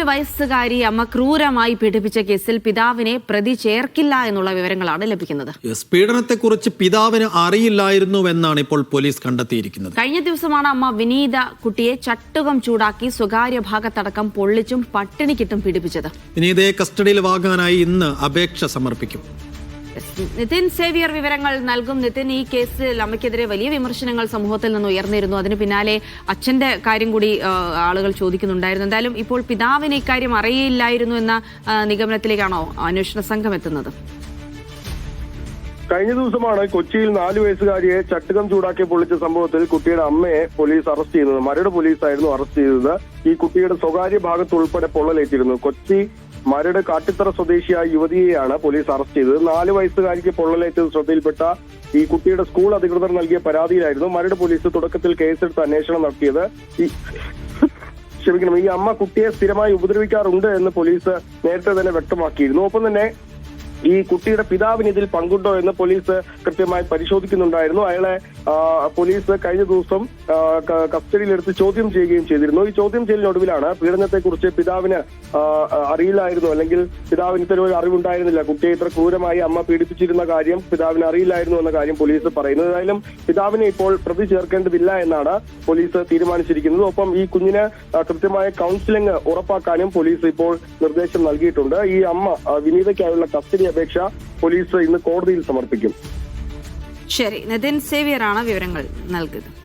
നാല് വയസ്സുകാരി അമ്മ ക്രൂരമായി പീഡിപ്പിച്ച കേസിൽ പിതാവിനെ പ്രതി ചേർക്കില്ല എന്നുള്ള വിവരങ്ങളാണ് ലഭിക്കുന്നത്. പീഡനത്തെ പീഡനത്തെക്കുറിച്ച് പിതാവിന് അറിയില്ലായിരുന്നുവെന്നാണ് ഇപ്പോൾ പോലീസ് കണ്ടെത്തിയിരിക്കുന്നത്. കഴിഞ്ഞ ദിവസമാണ് അമ്മ വിനീത കുട്ടിയെ ചട്ടുകം ചൂടാക്കി സ്വകാര്യ ഭാഗത്തടക്കം പൊള്ളിച്ചും പട്ടിണിക്കിട്ടും പീഡിപ്പിച്ചത്. വിനീതയെ കസ്റ്റഡിയിൽ വാങ്ങാനായി ഇന്ന് അപേക്ഷ സമർപ്പിക്കും. നിതിൻ സേവിയർ വിവരങ്ങൾ നൽകും. നിതിൻ ഈ കേസിൽ അമ്മയ്ക്കെതിരെ വലിയ വിമർശനങ്ങൾ സമൂഹത്തിൽ നിന്ന് ഉയർന്നിരുന്നു. അതിന് പിന്നാലെ അച്ഛന്റെ കാര്യം കൂടി ആളുകൾ ചോദിക്കുന്നുണ്ടായിരുന്നു. എന്തായാലും ഇപ്പോൾ പിതാവിന് ഇക്കാര്യം അറിയില്ലായിരുന്നു എന്ന നിഗമനത്തിലേക്കാണോ അന്വേഷണ സംഘം എത്തുന്നത്? കഴിഞ്ഞ ദിവസമാണ് കൊച്ചിയിൽ നാലു വയസ്സുകാരിയെ ചട്ടുകം ചൂടാക്കി പൊളിച്ച സംഭവത്തിൽ കുട്ടിയുടെ അമ്മയെ പോലീസ് അറസ്റ്റ് ചെയ്തത്. മരട് പോലീസായിരുന്നു അറസ്റ്റ് ചെയ്തത്. ഈ കുട്ടിയുടെ സ്വകാര്യ ഭാഗത്ത് ഉൾപ്പെടെ പൊള്ളലേറ്റിരുന്നു. കൊച്ചി മരട് കാട്ടിത്തറ സ്വദേശിയായ യുവതിയെയാണ് പോലീസ് അറസ്റ്റ് ചെയ്തത്. നാല് വയസ്സുകാരിക്ക് പൊള്ളലേറ്റത് ശ്രദ്ധയിൽപ്പെട്ട ഈ കുട്ടിയുടെ സ്കൂൾ അധികൃതർ നൽകിയ പരാതിയിലായിരുന്നു മരട് പോലീസ് തുടക്കത്തിൽ കേസെടുത്ത് അന്വേഷണം നടത്തിയത്. ക്ഷമിക്കണം ഈ അമ്മ കുട്ടിയെ സ്ഥിരമായി ഉപദ്രവിക്കാറുണ്ട് എന്ന് പോലീസ് നേരത്തെ തന്നെ വ്യക്തമാക്കിയിരുന്നു. ഒപ്പം തന്നെ ഈ കുട്ടിയുടെ പിതാവിന് ഇതിൽ പങ്കുണ്ടോ എന്ന് പോലീസ് കൃത്യമായി പരിശോധിക്കുന്നുണ്ടായിരുന്നു. അയാളെ പോലീസ് കഴിഞ്ഞ ദിവസം കസ്റ്റഡിയിലെടുത്ത് ചോദ്യം ചെയ്യുകയും ചെയ്തിരുന്നു. ഈ ചോദ്യം ചെയ്യലിനൊടുവിലാണ് പീഡനത്തെക്കുറിച്ച് പിതാവിന് അറിയില്ലായിരുന്നു. അല്ലെങ്കിൽ പിതാവിന് ഇത്തരം ഒരു അറിവുണ്ടായിരുന്നില്ല. കുട്ടിയെ ഇത്ര ക്രൂരമായി അമ്മ പീഡിപ്പിച്ചിരുന്ന കാര്യം പിതാവിന് അറിയില്ലായിരുന്നു എന്ന കാര്യം പോലീസ് പറയുന്നത് ഏതായാലും പിതാവിനെ ഇപ്പോൾ പ്രതി ചേർക്കേണ്ടതില്ല എന്നാണ് പോലീസ് തീരുമാനിച്ചിരിക്കുന്നത്. ഒപ്പം ഈ കുഞ്ഞിന് കൃത്യമായ കൗൺസിലിംഗ് ഉറപ്പാക്കാനും പോലീസ് ഇപ്പോൾ നിർദ്ദേശം നൽകിയിട്ടുണ്ട്. ഈ അമ്മ വിനീതയ്ക്കായുള്ള കസ്റ്റഡി അപേക്ഷ പോലീസ് ഇന്ന് കോടതിയിൽ സമർപ്പിക്കും. ശരി നിതിൻ സേവിയറാണ് വിവരങ്ങൾ നൽകുന്നത്